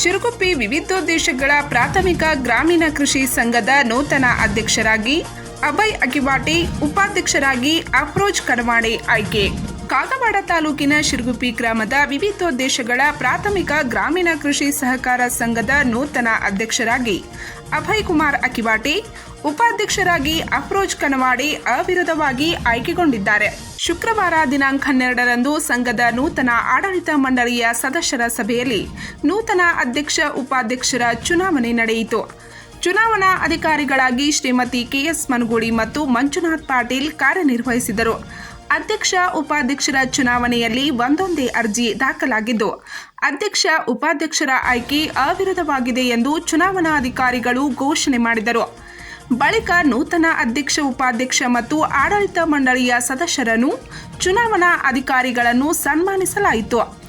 ಶಿರುಗುಪ್ಪಿ ವಿವಿಧೋದ್ದೇಶಗಳ ಪ್ರಾಥಮಿಕ ಗ್ರಾಮೀಣ ಕೃಷಿ ಸಂಘದ ನೂತನ ಅಧ್ಯಕ್ಷರಾಗಿ ಅಭಯ್ ಅಕಿವಾಟಿ, ಉಪಾಧ್ಯಕ್ಷರಾಗಿ ಅಫ್ರೋಜ್ ಕಡವಾಣೆ ಆಯ್ಕೆ. ಕಾಗವಾಡ ತಾಲೂಕಿನ ಶಿರುಗುಪ್ಪಿ ಗ್ರಾಮದ ವಿವಿಧೋದ್ದೇಶಗಳ ಪ್ರಾಥಮಿಕ ಗ್ರಾಮೀಣ ಕೃಷಿ ಸಹಕಾರ ಸಂಘದ ನೂತನ ಅಧ್ಯಕ್ಷರಾಗಿ ಅಭಯ್ ಕುಮಾರ್ ಅಕಿವಾಟಿ ಉಪಾಧ್ಯಕ್ಷರಾಗಿ ಅಫ್ರೋಜ್ ಕನವಾಡಿ ಅವಿರೋಧವಾಗಿ ಆಯ್ಕೆಗೊಂಡಿದ್ದಾರೆ. ಶುಕ್ರವಾರ ದಿನಾಂಕ ಹನ್ನೆರಡರಂದು ಸಂಘದ ನೂತನ ಆಡಳಿತ ಮಂಡಳಿಯ ಸದಸ್ಯರ ಸಭೆಯಲ್ಲಿ ನೂತನ ಅಧ್ಯಕ್ಷ ಉಪಾಧ್ಯಕ್ಷರ ಚುನಾವಣೆ ನಡೆಯಿತು. ಚುನಾವಣಾ ಅಧಿಕಾರಿಗಳಾಗಿ ಶ್ರೀಮತಿ ಕೆಎಸ್ ಮನಗೂಳಿ ಮತ್ತು ಮಂಜುನಾಥ್ ಪಾಟೀಲ್ ಕಾರ್ಯನಿರ್ವಹಿಸಿದರು. ಅಧ್ಯಕ್ಷ ಉಪಾಧ್ಯಕ್ಷರ ಚುನಾವಣೆಯಲ್ಲಿ ಒಂದೊಂದೇ ಅರ್ಜಿ ದಾಖಲಾಗಿದ್ದು, ಅಧ್ಯಕ್ಷ ಉಪಾಧ್ಯಕ್ಷರ ಆಯ್ಕೆ ಅವಿರೋಧವಾಗಿದೆ ಎಂದು ಚುನಾವಣಾಧಿಕಾರಿಗಳು ಘೋಷಣೆ ಮಾಡಿದರು. ಬಳಿಕ ನೂತನ ಅಧ್ಯಕ್ಷ ಉಪಾಧ್ಯಕ್ಷ ಮತ್ತು ಆಡಳಿತ ಮಂಡಳಿಯ ಸದಸ್ಯರನ್ನು ಚುನಾವಣಾ ಅಧಿಕಾರಿಗಳನ್ನು ಸನ್ಮಾನಿಸಲಾಯಿತು.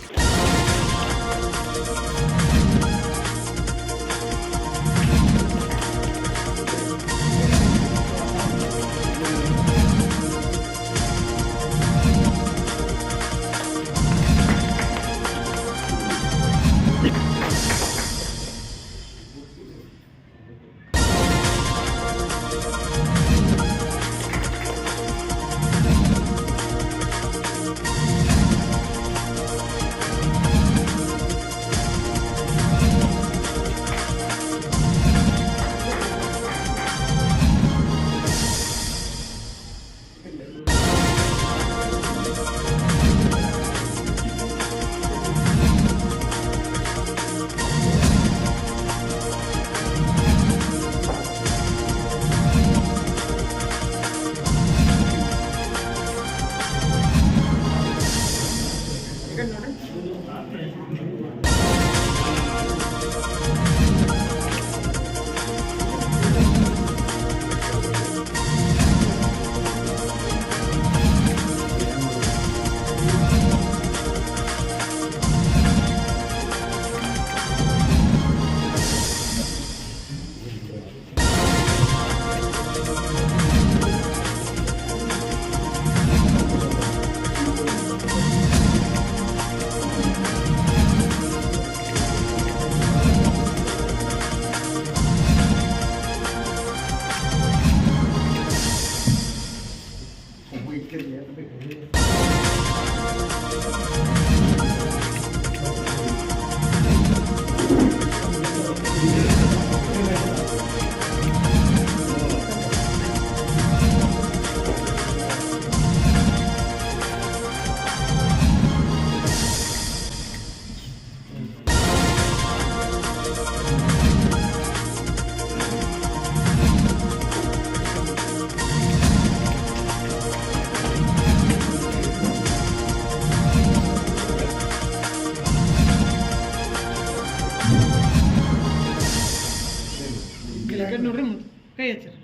ಈ ಮುಂದೆ ಕೈ ಹಚ್ಚಿರಿ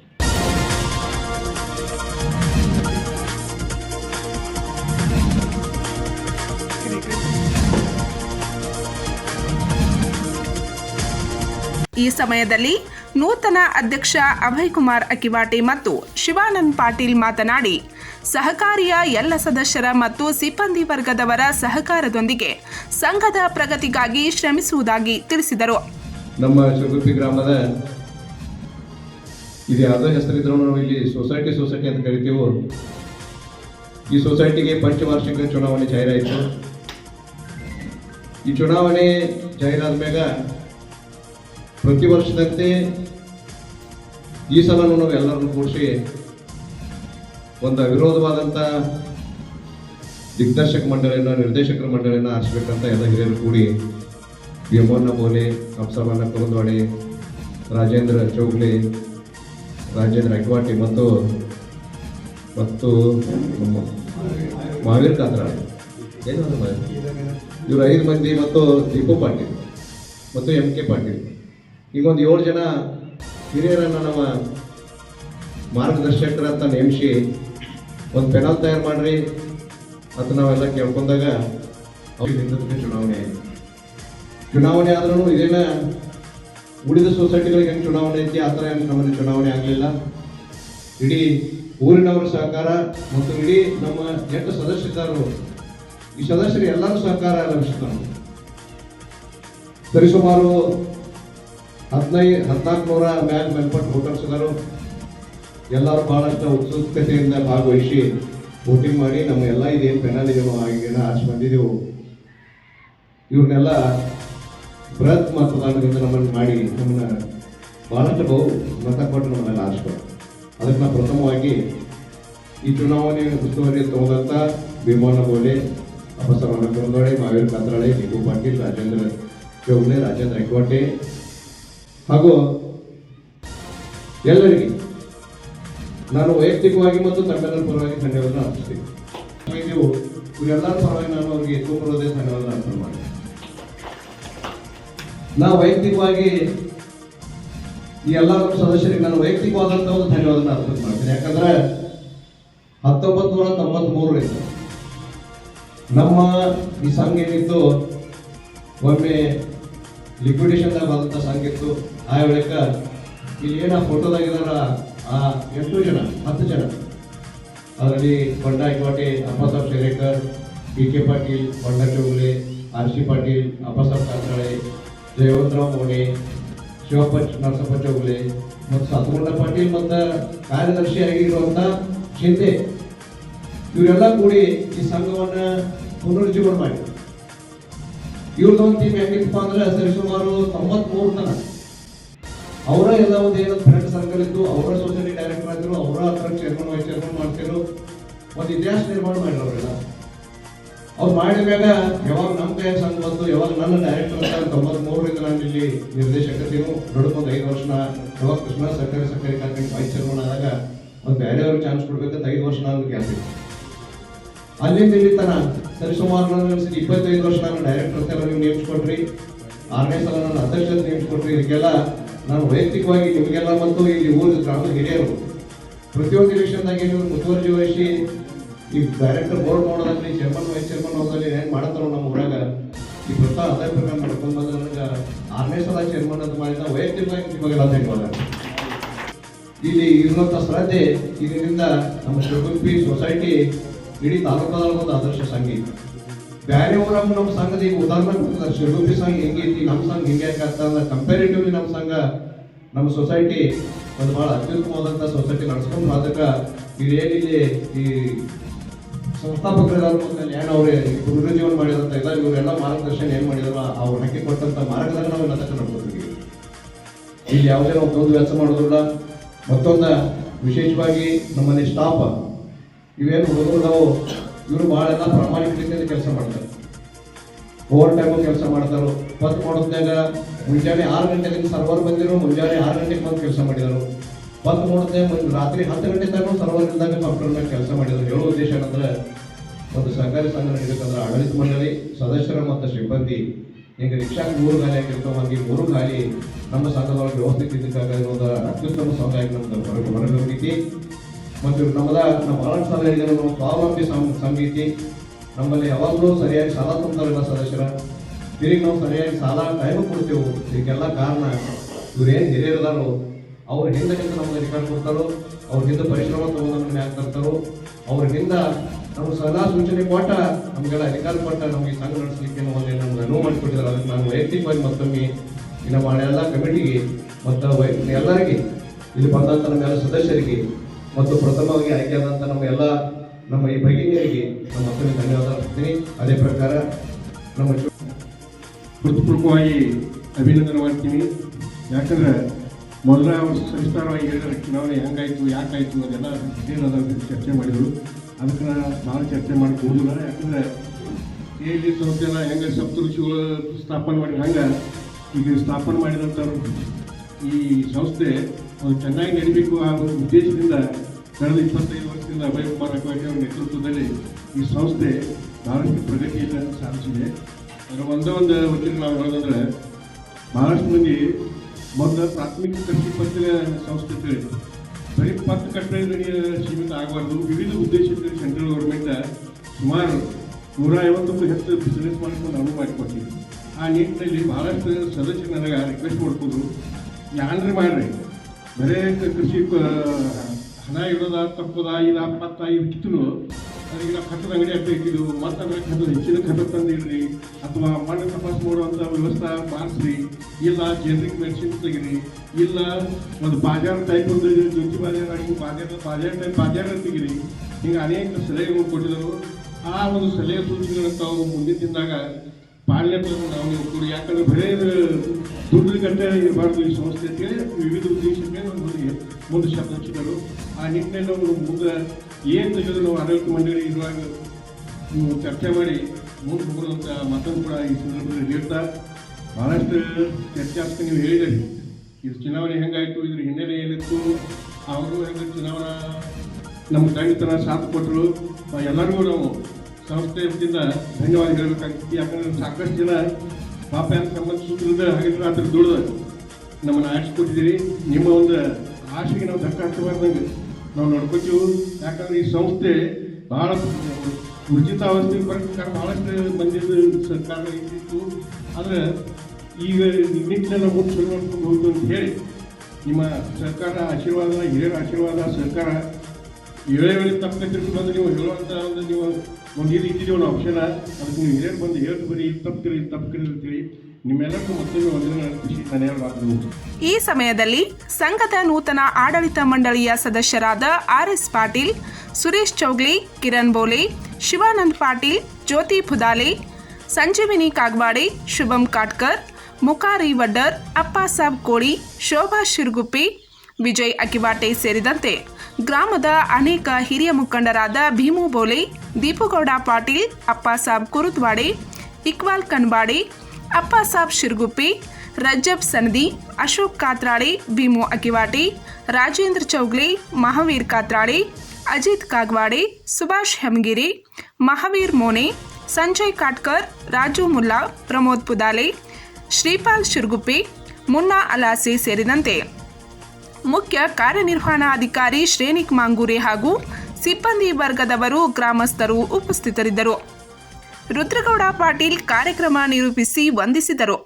ಈ ಸಮಯದಲ್ಲಿ ನೂತನ ಅಧ್ಯಕ್ಷ ಅಭಯ್ ಕುಮಾರ್ ಅಕಿವಾಟಿ ಮತ್ತು ಶಿವಾನಂದ್ ಪಾಟೀಲ್ ಮಾತನಾಡಿ ಸಹಕಾರಿಯ ಎಲ್ಲ ಸದಸ್ಯರ ಮತ್ತು ಸಿಬ್ಬಂದಿ ವರ್ಗದವರ ಸಹಕಾರದೊಂದಿಗೆ ಸಂಘದ ಪ್ರಗತಿಗಾಗಿ ಶ್ರಮಿಸುವುದಾಗಿ ತಿಳಿಸಿದರು. ನಮ್ಮ ಗ್ರಾಮದ ಇದು ಯಾವುದೋ ಹೆಸರಿದ್ರು ನಾವು ಇಲ್ಲಿ ಸೊಸೈಟಿ ಸೊಸೈಟಿ ಅಂತ ಕರಿತೀವೋ? ಈ ಸೊಸೈಟಿಗೆ ಪಂಚವಾರ್ಷಿಕ ಚುನಾವಣೆ ಜಾಹೀರಾಯಿತು. ಈ ಚುನಾವಣೆ ಜಾಹೀರಾದ ಮ್ಯಾಗ ಪ್ರತಿ ವರ್ಷದಂತೆ ಈ ಸಲನೂ ನಾವು ಎಲ್ಲರನ್ನು ಕೂಡಿಸಿ ಒಂದು ಅವಿರೋಧವಾದಂಥ ದಿಗ್ದರ್ಶಕ ಮಂಡಳಿಯನ್ನು, ನಿರ್ದೇಶಕರ ಮಂಡಳಿಯನ್ನು ಆರಿಸ್ಬೇಕಂತ ಎಲ್ಲ ಹಿರಿಯರು ಕೂಡಿ ಭೀಮಣ್ಣ ಬೋಲೆ ಕಂಸಬಣ್ಣ ಕುರುಂದವಾಡಿ, ರಾಜೇಂದ್ರ ಚೌಗ್ಲೆ ರಾಜೇಂದ್ರ ಅಕ್ವಾಟಿ ಮತ್ತು ಮತ್ತು ಮಹಾವೀರ್ ಕಾತ್ರಾಳ್ ಏನು? ಇವರು ಐದು ಮಂದಿ ಮತ್ತು ದೀಪು ಪಾಟೀಲ್ ಮತ್ತು ಎಂ ಕೆ ಪಾಟೀಲ್. ಈಗ ಒಂದು ಏಳು ಜನ ಹಿರಿಯರನ್ನು ನಮ್ಮ ಮಾರ್ಗದರ್ಶಕರಂತ ನೇಮಿಸಿ ಒಂದು ಪೆನಲ್ ತಯಾರು ಮಾಡಿರಿ ಅಂತ ನಾವೆಲ್ಲ ಕೇಳ್ಕೊಂಡಾಗ ಅವ್ರಿಗೆ ಚುನಾವಣೆ ಚುನಾವಣೆ ಆದ್ರೂ ಇದೇನ ಉಳಿದ ಸೊಸೈಟಿಗಳಿಗೆ ಹೆಂಗೆ ಚುನಾವಣೆ ಐತಿ, ಆ ಥರ ಹೆಂಗೆ ನಮ್ಮಲ್ಲಿ ಚುನಾವಣೆ ಆಗಲಿಲ್ಲ. ಇಡೀ ಊರಿನವರ ಸಹಕಾರ ಮತ್ತು ಇಡೀ ನಮ್ಮ ಎಂಟು ಸದಸ್ಯರು, ಈ ಸದಸ್ಯರು ಎಲ್ಲರೂ ಸಹಕಾರ ಲಭಿಸ್ತಾರೆ ಸರಿಸುಮಾರು ಹದಿನೈದು ಹದಿನಾಲ್ಕು ನೂರ ಮ್ಯಾಲ್ ಮೇಲ್ಪಟ್ಟು ವೋಟರ್ಸ್ ಇದ್ದಾರೆ ಎಲ್ಲರೂ ಭಾಳಷ್ಟು ಉತ್ಸುಕತೆಯಿಂದ ಭಾಗವಹಿಸಿ ವೋಟಿಂಗ್ ಮಾಡಿ ನಮ್ಮ ಎಲ್ಲ ಇದೇನು ಪೆನಾಲಿಗೆ ಇದೆಯೋ ಆಚೆ ಬಂದಿದ್ದೆವು ಇವ್ರನ್ನೆಲ್ಲ ಬೃಹತ್ ಮತದಾನದಿಂದ ನಮ್ಮನ್ನು ಮಾಡಿ, ನಮ್ಮನ್ನ ಬಹಳಷ್ಟು ಬಹು ಮತ ಕೊಟ್ಟು ನಮ್ಮನ್ನೆಲ್ಲ ಆರಿಸ್ತಾರೆ ಅದಕ್ಕೆ ನಾವು ಪ್ರಥಮವಾಗಿ ಈ ಚುನಾವಣೆ ಉಸ್ತುವಾರಿ ತಗೊಂಡಂತ ಭೀಮಣ್ಣ ಬೋಲೆ ಅಪಸರವಣ್ಣ ಕುಂದೋಳೆ ಮಹಾವೀರ್ ಕಾತ್ರಾಳೆ ನಿಗು ಪಾಟೀಲ್, ರಾಜೇಂದ್ರ ಚೌಗ್ಲೆ ರಾಜೇಂದ್ರ ಹೆಗ್ಗೋಟೆ ಹಾಗೂ ಎಲ್ಲರಿಗೆ ನಾನು ವೈಯಕ್ತಿಕವಾಗಿ ಮತ್ತು ತಂಡದ ಪರವಾಗಿ ಧನ್ಯವಾದ ಅರ್ಪಿಸ್ತೀನಿ. ನೀವು ಇವರೆಲ್ಲರ ಪರವಾಗಿ ನಾನು ಅವರಿಗೆ ತುಂಬರೋದೇ ಧನ್ಯವಾದ ಅರ್ಪಣೆ ಮಾಡಿ ನಾ ವೈಯಕ್ತಿಕವಾಗಿ ಈ ಎಲ್ಲ ಸದಸ್ಯರಿಗೆ ನಾನು ವೈಯಕ್ತಿಕವಾದಂಥ ಒಂದು ಧನ್ಯವಾದ ಅರ್ಪಣೆ ಮಾಡ್ತೀನಿ. ಯಾಕಂದ್ರೆ ಹತ್ತೊಂಬತ್ತು ನೂರ ತೊಂಬತ್ಮೂರರಿಂದ ನಮ್ಮ ಈ ಸಂಘ ಏನಿತ್ತು, ಒಮ್ಮೆ ಲಿಕ್ವಿಡೇಷನ್ದಾಗ ಆದಂಥ ಸಂಘ ಇತ್ತು. ಆ ವೇಳೆಕ ಇಲ್ಲಿ ಏನ ಫೋಟೋದಾಗಿದಾರ ಆ ಎಂಟು ಜನ, ಹತ್ತು ಜನ. ಅದರಲ್ಲಿ Bandai Patil Appasab Sherekar B K Patil Banda Chougale, R C Patil Appasab Katrale Jayavantrao Mone Shivappa Narasappa ಮತ್ತು ಸತ್ಗುಂಡ ಪಾಟೀಲ್ ಮತ್ತು ಕಾರ್ಯದರ್ಶಿಯಾಗಿರುವಂಥ ಶಿಂದೆ ಇವರೆಲ್ಲ ಕೂಡಿ ಈ ಸಂಘವನ್ನ ಪುನರುಜ್ಜೀವನ ಮಾಡಿ ಇವ್ರದೊಂದು ಟೀಮ್ ಹೆಂಗಿತ್ತಪ್ಪ ಅಂದ್ರೆ ಸರಿಸುಮಾರು ತೊಂಬತ್ಮೂರು ತನ. ಅವರ ಎಲ್ಲ ಒಂದು ಏನೋ ಫ್ರೆಂಡ್ ಸರ್ಕಲ್ ಇತ್ತು ಅವರ ಸೊಸೈಟಿ ಡೈರೆಕ್ಟರ್ ಆಗಿದ್ರು, ಅವರ ಹತ್ರ ಚೇರ್ಮನ್ ವೈಸ್ ಚೇರ್ಮನ್ ಮಾಡ್ತಿದ್ರು. ಒಂದು ಇತಿಹಾಸ ನಿರ್ಮಾಣ ಮಾಡಿದ್ರು ಅವರೆಲ್ಲ. ಅವ್ರು ಮಾಡಿದಾಗ ಯಾವಾಗ ನಮ್ಮ ಕೈ ಸಂಘ ಬಂತು, ಯಾವಾಗ ನನ್ನ ಡೈರೆಕ್ಟರ್ ಅಂತ ತೊಂಬತ್ಮೂರರಿಂದ ನಾನು ಇಲ್ಲಿ ನಿರ್ದೇಶಕತೆಯು ನಡ್ಕೊಂಡು ಐದು ವರ್ಷ ಯಾವಾಗ ಕೃಷ್ಣ ಸರ್ಕಾರಿ ಸರ್ಕಾರಿ ಕಾರ್ಯಕ್ರಮ ವೈಸ್ ಚೇರ್ಮನ್ ಆದಾಗ ಒಂದು ಬೇರೆಯವ್ರಿಗೆ ಚಾನ್ಸ್ ಕೊಡ್ಬೇಕಂತ ಐದು ವರ್ಷ ನಾನು ಗ್ಯಾಪ್ ಅಲ್ಲಿಂದ ಇಲ್ಲಿ ತನ ಸರಿಸುಮಾರು ನಾನು ಇಪ್ಪತ್ತೈದು ವರ್ಷ ನಾನು ಡೈರೆಕ್ಟರ್ ಅಂತ ನೀವು ನೇಮಿಸ್ಕೊಟ್ರಿ ಆರನೇ ಸಲ ನಾನು ಅಧ್ಯಕ್ಷತೆ ನೇಮಿಸ್ಕೊಟ್ರಿ ಇದಕ್ಕೆಲ್ಲ ನಾನು ವೈಯಕ್ತಿಕವಾಗಿ ನಿಮಗೆಲ್ಲ ಮತ್ತು ಇಲ್ಲಿ ಊರಿನ ಗ್ರಾಮದ ಹಿರಿಯರು. ಪ್ರತಿಯೊಂದು ಇಲೆಕ್ಷನ್ದಾಗ ನೀವು ಮುತುವರ್ಜಿ ವಹಿಸಿ ಈ ಡೈರೆಕ್ಟರ್ ಬೋರ್ಡ್ ಮಾಡೋದಲ್ಲಿ ಚೇರ್ಮನ್ ವೈಸ್ ಚೇರ್ಮನ್ ಹೋದಲ್ಲಿ ಹೆಂಗ್ ಮಾಡ್ತಾರೋ ನಮ್ಮ ಊರಾಗ, ಈ ಪ್ರಸ್ತಾವ ಅದೇ ಪ್ರಕಾರ ಬಂದ ನನಗೆ ಆರನೇ ಸಲ ಚೇರ್ಮನ್ ಅಂತ ಮಾಡಿದ ವೈಯಕ್ತಿಕವಾಗಿ ನಿಮಗೆಲ್ಲ ತೆಗೆದ ಇಲ್ಲಿ ಇರುವಂಥ ಶ್ರದ್ಧೆ, ಇದರಿಂದ ನಮ್ಮ ಶಿವಗುಂಪಿ ಸೊಸೈಟಿ ಇಡೀ ತಾಲೂಕದಾಗ ಒಂದು ಆದರ್ಶ ಸಂಘ ಐತಿ ಬ್ಯಾರೆ ಊರ ನಮ್ಮ ಸಂಘದ ಈಗ ಉದಾಹರಣೆ ಶಿವಗುಂಪಿ ಸಂಘ ಹೆಂಗೈತಿ ನಮ್ಮ ಸಂಘ ಹಿಂಗೆ ಅಂತ ಕಂಪ್ಯಾರಿಟಿವ್ಲಿ ನಮ್ಮ ಸಂಘ, ನಮ್ಮ ಸೊಸೈಟಿ ಒಂದು ಭಾಳ ಅತ್ಯುತ್ತಮವಾದಂಥ ಸೊಸೈಟಿ ನಡೆಸ್ಕೊಂಡು ಅದಕ್ಕೆ ಇದೇನಿಲ್ಲಿ ಈ ಸಂಸ್ಥಾಪಕರಿದ್ದಾರೆ ಮತ್ತು ಏನು ಅವ್ರೆ ಪುನರುಜ್ಜೀವನ ಮಾಡಿದಂತ ಎಲ್ಲ ಇವರೆಲ್ಲ ಮಾರ್ಗದರ್ಶನ ಏನು ಮಾಡಿದಾರ, ಅವ್ರು ಹಾಕಿ ಕೊಟ್ಟಂತ ಮಾರ್ಗದಾಗ ನಾವು ಎಲ್ಲ ಇಲ್ಲಿ ಯಾವುದೇ ನಾವು ಒಂದು ವ್ಯಾಸ ಮಾಡೋದಿಲ್ಲ. ಮತ್ತೊಂದು ವಿಶೇಷವಾಗಿ ನಮ್ಮಲ್ಲಿ ಸ್ಟಾಫ್ ಇವೇನು ಹುಡುಗರು ನಾವು ಇವರು ಭಾಳೆಲ್ಲ ಪ್ರಾಮಾಣಿಕತೆಯಿಂದ ಕೆಲಸ ಮಾಡ್ತಾರೆ. ಓವರ್ ಟೈಮು ಕೆಲಸ ಮಾಡ್ತಾರೆ. ಬಂದ್ ಮಾಡೋದ್ನಾಗ ಮುಂಜಾನೆ ಆರು ಗಂಟೆಗೆ ಸರ್ವರ್ ಬಂದಿರೋ, ಮುಂಜಾನೆ ಆರು ಗಂಟೆಗೆ ಬಂದು ಬಂದ್ ಒಂದು ರಾತ್ರಿ ಹತ್ತು ಗಂಟೆ ತನಕ ಸರ್ವರ್ ಮಕ್ಕಳನ್ನ ಕೆಲಸ ಮಾಡಿದ್ರು. ಹೇಳೋ ಉದ್ದೇಶ ಏನಂದ್ರೆ, ಒಂದು ಸಹಕಾರಿ ಸಂಘ ನಡೀಬೇಕಂದ್ರೆ ಆಡಳಿತ ಮಂಡಳಿ, ಸದಸ್ಯರ ಮತ್ತು ಸಿಬ್ಬಂದಿ ಹಿಂಗೆ ರಿಕ್ಷಾಕ್ ಮೂರು ಗಾಲಿ ಆಗಿರ್ತಾವ ಹಾಗೆ ಮೂರು ಗಾಲಿ ನಮ್ಮ ಸಂಘದೊಳಗೆ ವ್ಯವಸ್ಥೆ ಇದ್ದಕ್ಕಾಗ ಅತ್ಯುತ್ತಮ ಸಮುದಾಯ ನಮ್ಮ ಹೊರಗೆ ಹೊರಗೆ ಮತ್ತು ನಮ್ಮದ, ನಮ್ಮ ಬಹಳಷ್ಟು ಸಲ ಹೇಳಿದ್ರೆ ನಾವು ಸ್ವಾವಲಂಬಿ ಸಮಿತಿ ನಮ್ಮಲ್ಲಿ ಯಾವಾಗಲೂ ಸರಿಯಾಗಿ ಸಾಲ ತುಂಬ್ತಾರಲ್ಲ ಸದಸ್ಯರ. ತಿರುಗಿ ನಾವು ಸರಿಯಾಗಿ ಸಾಲ ಟೈಮ್ ಕೊಡ್ತೇವೆ. ಇದಕ್ಕೆಲ್ಲ ಕಾರಣ ಇವ್ರೇನು ಹಿರಿಯರದಾರೋ ಅವ್ರ ಹಿಂದೆ ನಿಂತು ನಮ್ಗೆ ಅಧಿಕಾರ ಕೊಡ್ತಾರೋ, ಅವ್ರ ಹಿಂದೆ ಪರಿಶ್ರಮ ತಗೊಂಡು ನಮ್ಮನ್ನ ಮ್ಯಾಕ್ ತರ್ತಾರೋ, ಅವ್ರ ಹಿಂದ ನಮ್ಗೆ ಸಲಹಾ ಸೂಚನೆ ಕೊಟ್ಟ ನಮಗೆಲ್ಲ ಅಧಿಕಾರ ಕೊಟ್ಟ ನಮಗೆ ಸಂಘ ನಡೆಸಲಿಕ್ಕೆ ಒಂದು ನಮ್ಗೆ ಅನುವು ಮಾಡಿಕೊಟ್ಟಿದ್ದಾರೆ. ಅದಕ್ಕೆ ನಾನು ವೈಯಕ್ತಿಕವಾಗಿ ಮತ್ತೊಮ್ಮೆ ನಮ್ಮ ಎಲ್ಲ ಕಮಿಟಿಗೆ ಮತ್ತು ವೈ ಎಲ್ಲರಿಗೆ, ಇಲ್ಲಿ ಬಂದಂಥ ನಮ್ಮ ಎಲ್ಲ ಸದಸ್ಯರಿಗೆ ಮತ್ತು ಪ್ರಥಮವಾಗಿ ಆಯ್ಕೆಯಾದಂಥ ನಮ್ಮ ಎಲ್ಲ ನಮ್ಮ ಈ ಭಗಿನಿಯರಿಗೆ ನಮ್ಮ ಮತ್ತೊಮ್ಮೆ ಧನ್ಯವಾದ ಕೊಡ್ತೀನಿ ಅದೇ ಪ್ರಕಾರ ನಮ್ಮ ಹೃತ್ಪೂರ್ವಕವಾಗಿ ಅಭಿನಂದನೆ ಮಾಡ್ತೀನಿ. ಯಾಕಂದ್ರೆ ಮೊದಲ ಅವರು ಸವಿಸ್ತಾರವಾಗಿ ಹೇಳಿದ್ರೆ ಚುನಾವಣೆ ಹೆಂಗಾಯ್ತು, ಯಾಕಾಯ್ತು ಅದೆಲ್ಲ ಅದ ಚರ್ಚೆ ಮಾಡಿದರು. ಅದಕ್ಕೆ ನಾನು ಚರ್ಚೆ ಮಾಡಿ ಹೋಗಿಲ್ಲ ಯಾಕಂದ್ರೆ ಎಲ್ಲಿ ಸಂಸ್ಥೆನ ಹೆಂಗೆ ಸಪ್ತಋಷಿಗಳು ಸ್ಥಾಪನೆ ಮಾಡಿ ಹಂಗೆ ಈಗ ಸ್ಥಾಪನೆ ಮಾಡಿದಂಥ ಈ ಸಂಸ್ಥೆ ಅದು ಚೆನ್ನಾಗಿ ನಡೀಬೇಕು ಆ ಒಂದು ಉದ್ದೇಶದಿಂದ ಕಳೆದ ಇಪ್ಪತ್ತೈದು ವರ್ಷದಿಂದ ಅಭಯ್ ಕುಮಾರ್ ಅಕ್ವಾಡಿ ಅವರ ನೇತೃತ್ವದಲ್ಲಿ ಈ ಸಂಸ್ಥೆ ಬಹಳಷ್ಟು ಪ್ರಗತಿಯನ್ನು ಸಾಧಿಸಿದೆ. ಅದರ ಒಂದೇ ಒಂದು ವಚನ ನಾವು ಹೇಳೋದಂದ್ರೆ ಬಹಳಷ್ಟು ಮಂದಿ ಮೊದಲು ಪ್ರಾಥಮಿಕ ಕೃಷಿ ಪತ್ತಿನ ಸಂಸ್ಕೃತಿ ಬರೀ ಪತ್ತು ಕಟ್ಟಡಗಳಿಗೆ ಸೀಮಿತ ಆಗಬಾರ್ದು. ವಿವಿಧ ಉದ್ದೇಶಕ್ಕೆ ಸೆಂಟ್ರಲ್ ಗೌರ್ಮೆಂಟ್ ಸುಮಾರು ನೂರ ಐವತ್ತೊಂದು ಹೆಚ್ಚು ಬಿಸಿನೆಸ್ ಮಾಡಿಕೊಂಡು ಅನುವು ಮಾಡಿಕೊಟ್ಟಿವಿ ಆ ನಿಟ್ಟಿನಲ್ಲಿ ಭಾಳಷ್ಟು ಸದಸ್ಯರು ನನಗೆ ರಿಕ್ವೆಸ್ಟ್ ಮಾಡ್ಕೋದ್ರು ಯಾನ್ರಿ ಮಾಡ್ರಿ. ಬರೇ ಕೃಷಿ ಹಣ ಇಡೋದ ತಪ್ಪದ, ಇಲ್ಲ, ಅಪ್ಪತ್ತ, ಇದು ಅದರಿಂದ ಕಟ್ಟದ ಅಂಗಡಿ ಅಂತ ಇಟ್ಟಿದ್ದು ಮತ್ತಂದ್ರೆ ಕಟ್ಟದ ಹೆಚ್ಚಿನ ಕಟ್ಟ ತಂದಿಡ್ರಿ ಅಥವಾ ಮಣ್ಣು ತಪಾಸ್ ಮಾಡುವಂಥ ವ್ಯವಸ್ಥೆ ಮಾಡಿಸ್ರಿ. ಇಲ್ಲ ಜನರಿಕ್ ಮೆಡಿಸಿನ್ ತೆಗಿರಿ. ಇಲ್ಲ ಒಂದು ಬಾಜಾರ್ ಟೈಪ್ ಒಂದು ಜೊತೆ ಬಾಜಾರ್ ಆಗಿ ಬಾಜಾರ್ ಬಾಜಾರ್ ಟೈಪ್ ಬಾಜಾರ್ ತೆಗಿರಿ. ಹಿಂಗೆ ಅನೇಕ ಸಲಹೆಗಳು ಕೊಟ್ಟಿದ್ದರು ಆ ಒಂದು ಸಲಹೆ ಸೂಚನೆಗಳನ್ನು ತಾವು ಮುಂದಿನ ದಿನದಾಗ ಪಾಲನೆ ನಾವು ಕೊಡಿ. ಯಾಕಂದ್ರೆ ಬರೇ ದುಡ್ಡು ಗಂಟೆ ಇರಬಾರ್ದು ಈ ಸಂಸ್ಥೆ ಅಂತೇಳಿ ವಿವಿಧ ಉದ್ದೇಶಕ್ಕೆ ಒಂದು ಮುಂದೆ ಶಬ್ದ ಹಚ್ಚಿದರು. ಆ ನಿಟ್ಟಿನಲ್ಲಿ ಅವರು ಮುಂದೆ ಏನು ತೆಗೆದು ನಾವು ಆಡಳಿತ ಮಂಡಳಿ ಇರುವಾಗ ನೀವು ಚರ್ಚೆ ಮಾಡಿ ಮುಂದೆ ಬರುವಂಥ ಮತ್ತೊಂದು ಕೂಡ ಈ ಸಂದರ್ಭದಲ್ಲಿ ನೀಡ್ತಾ ಭಾಳಷ್ಟು ಚರ್ಚೆ ಆಗ್ತಾ ನೀವು ಹೇಳಿದ್ರಿ. ಇದು ಚುನಾವಣೆ ಹೆಂಗಾಯಿತು, ಇದ್ರ ಹಿನ್ನೆಲೆ ಏನಿತ್ತು ಅವರು ಹೆಂಗೆ ಚುನಾವಣಾ ನಮ್ಮ ತಂಡತನ ಸಾಥ್ ಕೊಟ್ಟರು ಎಲ್ಲರಿಗೂ ನಾವು ಸಂಸ್ಥೆ ವತಿಯಿಂದ ಧನ್ಯವಾದ ಹೇಳಬೇಕಾಗ್ತದೆ. ಯಾಕಂದ್ರೆ ಸಾಕಷ್ಟು ಜನ ಪಾಪ ಯಾರು ಸಂಬಂಧ ಸೂತ್ರದ ಹಾಗಿದ್ರೆ ಅದ್ರ ದುಡ್ದು ನಮ್ಮನ್ನು ಆರಿಸ್ಕೊಟ್ಟಿದ್ದೀರಿ. ನಿಮ್ಮ ಒಂದು ಆಶೆಗೆ ನಾವು ಧಕ್ಕ ಹಚ್ಚಬಾರ್ದಂಗೆ ನಾವು ನೋಡ್ಕೊತೀವಿ. ಯಾಕಂದ್ರೆ ಈ ಸಂಸ್ಥೆ ಬಹಳ ಉರ್ಜಿತಾವಸ್ಥೆ ಪ್ರಕಾರ ಬಹಳಷ್ಟು ಮಂದಿದ ಸರ್ಕಾರ ಇದ್ದಿತ್ತು. ಆದರೆ ಈಗ ನಿಟ್ಟಿನ ಮುಂದೆ ಶುರು ಮಾಡ್ಕೊಂಡು ಹೋಗ್ತು ಅಂತ ಹೇಳಿ ನಿಮ್ಮ ಸರ್ಕಾರ ಆಶೀರ್ವಾದ, ಹಿರಿಯರ ಆಶೀರ್ವಾದ, ಸರ್ಕಾರ ಏಳೇ ವೇಳೆ ತಪ್ಪು ಬಂದು ನೀವು ಹೇಳುವಂಥ ಒಂದು ನೀವು ಒಂದು ಇದು ಇಟ್ಟಿದ್ದೀವಿ ಒಂದು ಆಪ್ಷನ್ ಅದಕ್ಕೆ ನೀವು ಹಿರಿಯರು ಬಂದು ಹೇಳ್ತು ಬರೀ ಇದು ತಪ್ಪಿರಿ ಇದು ತಪ್ಪಿರಿ ಅಂತೇಳಿ ಈ ಸಮಯದಲ್ಲಿ ಸಂಘದ ನೂತನ ಆಡಳಿತ ಮಂಡಳಿಯ ಸದಸ್ಯರಾದ ಆರ್ ಎಸ್ ಪಾಟೀಲ್, ಸುರೇಶ್ ಚೌಗ್ಲಿ, ಕಿರಣ್ ಬೋಲೆ, ಶಿವಾನಂದ್ ಪಾಟೀಲ್, ಜ್ಯೋತಿ ಫುದಾಲೆ ಸಂಜೀವಿನಿ ಕಾಗ್ವಾಡೆ, ಶುಭಂ ಕಾಟ್ಕರ್, ಮುಕಾರಿ ವಡ್ಡರ್ ಅಪ್ಪಾಸಾಬ್ ಕೋಳಿ, ಶೋಭಾ ಶಿರ್ಗುಪ್ಪಿ, ವಿಜಯ್ ಅಕಿವಾಟೆ ಸೇರಿದಂತೆ ಗ್ರಾಮದ ಅನೇಕ ಹಿರಿಯ ಮುಖಂಡರಾದ ಭೀಮು ಬೋಲೆ, ದೀಪುಗೌಡ ಪಾಟೀಲ್ ಅಪ್ಪಾಸಾಬ್ ಕುರುತ್ವಾಡೆ ಇಕ್ವಾಲ್ ಕನ್ಬಾಡೆ ಅಪ್ಪಾಸಾಬ್ ಶಿರ್ಗುಪ್ಪಿ ರಜ್ಜಬ್ ಸನದಿ, ಅಶೋಕ್ ಕಾತ್ರಾಳೆ ಭೀಮು ಅಕಿವಾಟಿ, ರಾಜೇಂದ್ರ ಚೌಗ್ಲಿ, ಮಹಾವೀರ್ ಕಾತ್ರಾಳೆ ಅಜಿತ್ ಕಾಗ್ವಾಡಿ, ಸುಭಾಷ್ ಹೆಮಗಿರಿ, ಮಹಾವೀರ್ ಮೋನೆ, ಸಂಜಯ್ ಕಾಟ್ಕರ್, ರಾಜು ಮುಲ್ಲಾ, ಪ್ರಮೋದ್ ಪುದಾಲೆ, ಶ್ರೀಪಾಲ್ ಶಿರ್ಗುಪ್ಪಿ, ಮುನ್ನಾ ಅಲಾಸಿ ಸೇರಿದಂತೆ. ಮುಖ್ಯ ಕಾರ್ಯನಿರ್ವಹಣಾಧಿಕಾರಿ ಶ್ರೇಣಿಕ್ ಮಾಂಗೂರೆ ಹಾಗೂ ಸಿಬ್ಬಂದಿ ವರ್ಗದವರು ಗ್ರಾಮಸ್ಥರು ಉಪಸ್ಥಿತರಿದ್ದರು. ರುದ್ರಗೌಡ ಪಾಟೀಲ್ ಕಾರ್ಯಕ್ರಮ ನಿರೂಪಿಸಿ ವಂದಿಸಿದರು.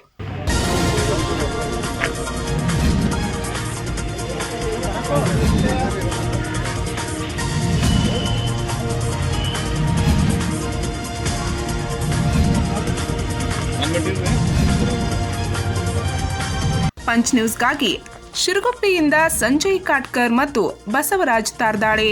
ಪಂಚ್ ನ್ಯೂಸ್ಗಾಗಿ ಶಿರಗುಪ್ಪಿಯಿಂದ ಸಂಜಯ್ ಕಾಟ್ಕರ್ ಮತ್ತು ಬಸವರಾಜ್ ತಾರ್ದಾಳೆ.